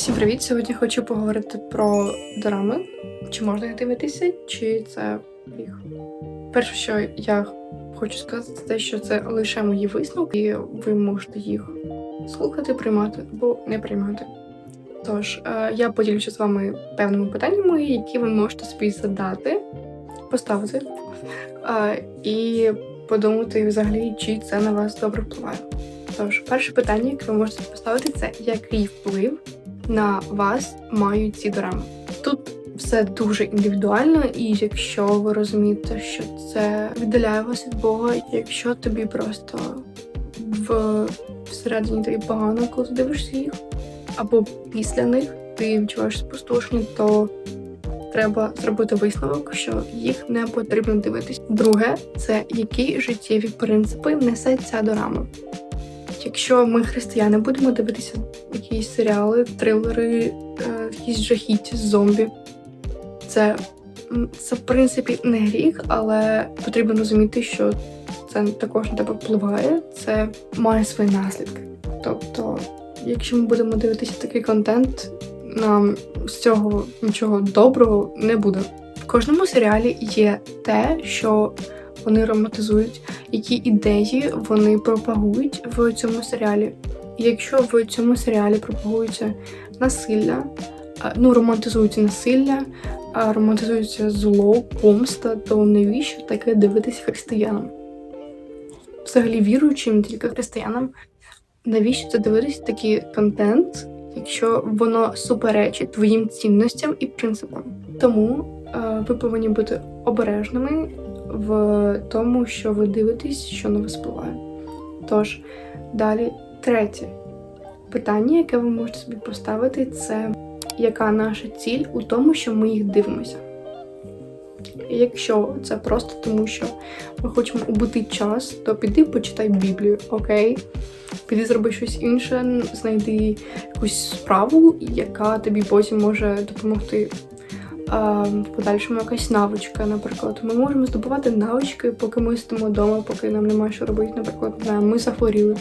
Всім привіт! Сьогодні хочу поговорити про дорами. Чи можна їх дивитися, чи це гріх. Перше, що я хочу сказати, це те, що це лише мої висновки, і ви можете їх слухати, приймати або не приймати. Тож, е, я поділюся з вами певними питаннями, які ви можете собі задати, поставити е, і подумати взагалі, чи це на вас добре впливає. Тож, перше питання, яке ви можете поставити, це який вплив на вас мають ці дорами. Тут все дуже індивідуально, і якщо ви розумієте, що це віддаляє вас від Бога, якщо тобі просто в всередині тобі погано, коли ти дивишся їх, або після них ти відчуваєш спустошення, то треба зробити висновок, що їх не потрібно дивитись. Друге, це які життєві принципи несе ця дорама. Якщо ми, християни, будемо дивитися якісь серіали, трилери, е, якісь жахіття, зомбі, це, це в принципі не гріх, але потрібно розуміти, що це також на тебе впливає, це має свої наслідки. Тобто, якщо ми будемо дивитися такий контент, нам з цього нічого доброго не буде. В кожному серіалі є те, що вони романтизують, які ідеї вони пропагують в цьому серіалі. Якщо в цьому серіалі пропагується насилля, ну романтизується насилля, романтизується зло, помста, то навіщо таке дивитись християнам? Взагалі віруючим, тільки християнам, навіщо це дивитись такий контент, якщо воно суперечить твоїм цінностям і принципам? Тому е, ви повинні бути обережними в тому, що ви дивитесь, що на вас впливає. Тож, далі, третє питання, яке ви можете собі поставити, це яка наша ціль у тому, що ми їх дивимося. Якщо це просто тому, що ми хочемо убити час, то піди почитай Біблію, окей? Піди зроби щось інше, знайди якусь справу, яка тобі потім може допомогти в подальшому якась навичка, наприклад. Ми можемо здобувати навички, поки ми сидимо вдома, поки нам немає що робити, наприклад, ми захворіли.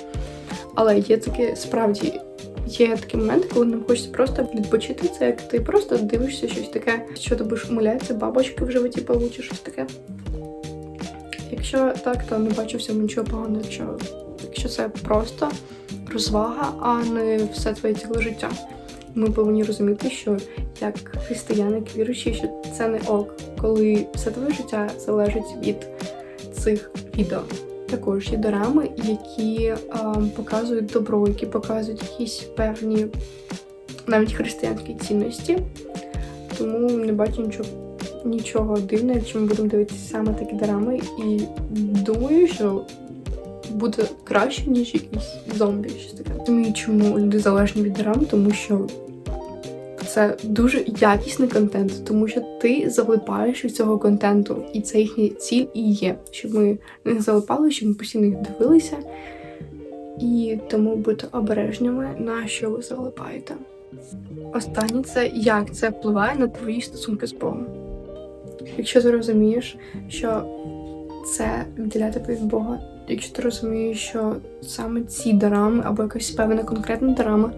Але є такі справді. Є такі моменти, коли нам хочеться просто відпочити це, як ти просто дивишся щось таке, що ти будеш умилятися, бабочки в животі получиш, щось таке. Якщо так, то не бачу в цьому нічого поганого, якщо, якщо це просто розвага, а не все твоє ціле життя. Ми повинні розуміти, що як християни, як віруючі, що це не ок, коли все твоє життя залежить від цих відео. Також є дорами, які а, показують добро, які показують якісь певні навіть християнські цінності. Тому не бачу нічого нічого дивного, якщо ми будемо дивитися саме такі дорами. І думаю, що буде краще, ніж якісь зомбі. Щось таке. Розумію, чому люди залежні від дорам, тому що це дуже якісний контент, тому що ти залипаєш від цього контенту, і це їхня ціль і є, щоб ми не залипали, щоб ми постійно їх дивилися. І тому будьте обережними, на що ви залипаєте. Останнє це як це впливає на твої стосунки з Богом. Якщо ти розумієш, що це відділяє тебе від Бога, якщо ти розумієш, що саме ці дарами або якась певна конкретна дарама,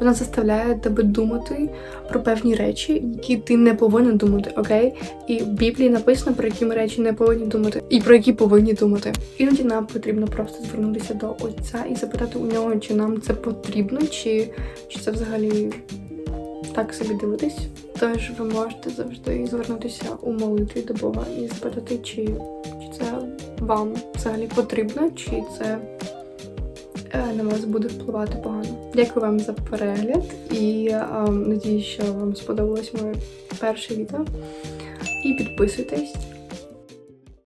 вона заставляє тебе думати про певні речі, які ти не повинен думати, окей? І в Біблії написано, про які ми речі не повинні думати, і про які повинні думати. Іноді нам потрібно просто звернутися до отця і запитати у нього, чи нам це потрібно, чи, чи це взагалі так собі дивитись. Тож ви можете завжди звернутися у молитві до Бога і запитати, чи, чи це вам взагалі потрібно, чи це е, на вас буде впливати погано. Дякую вам за перегляд і е, надію, що вам сподобалось моє перше відео. І підписуйтесь.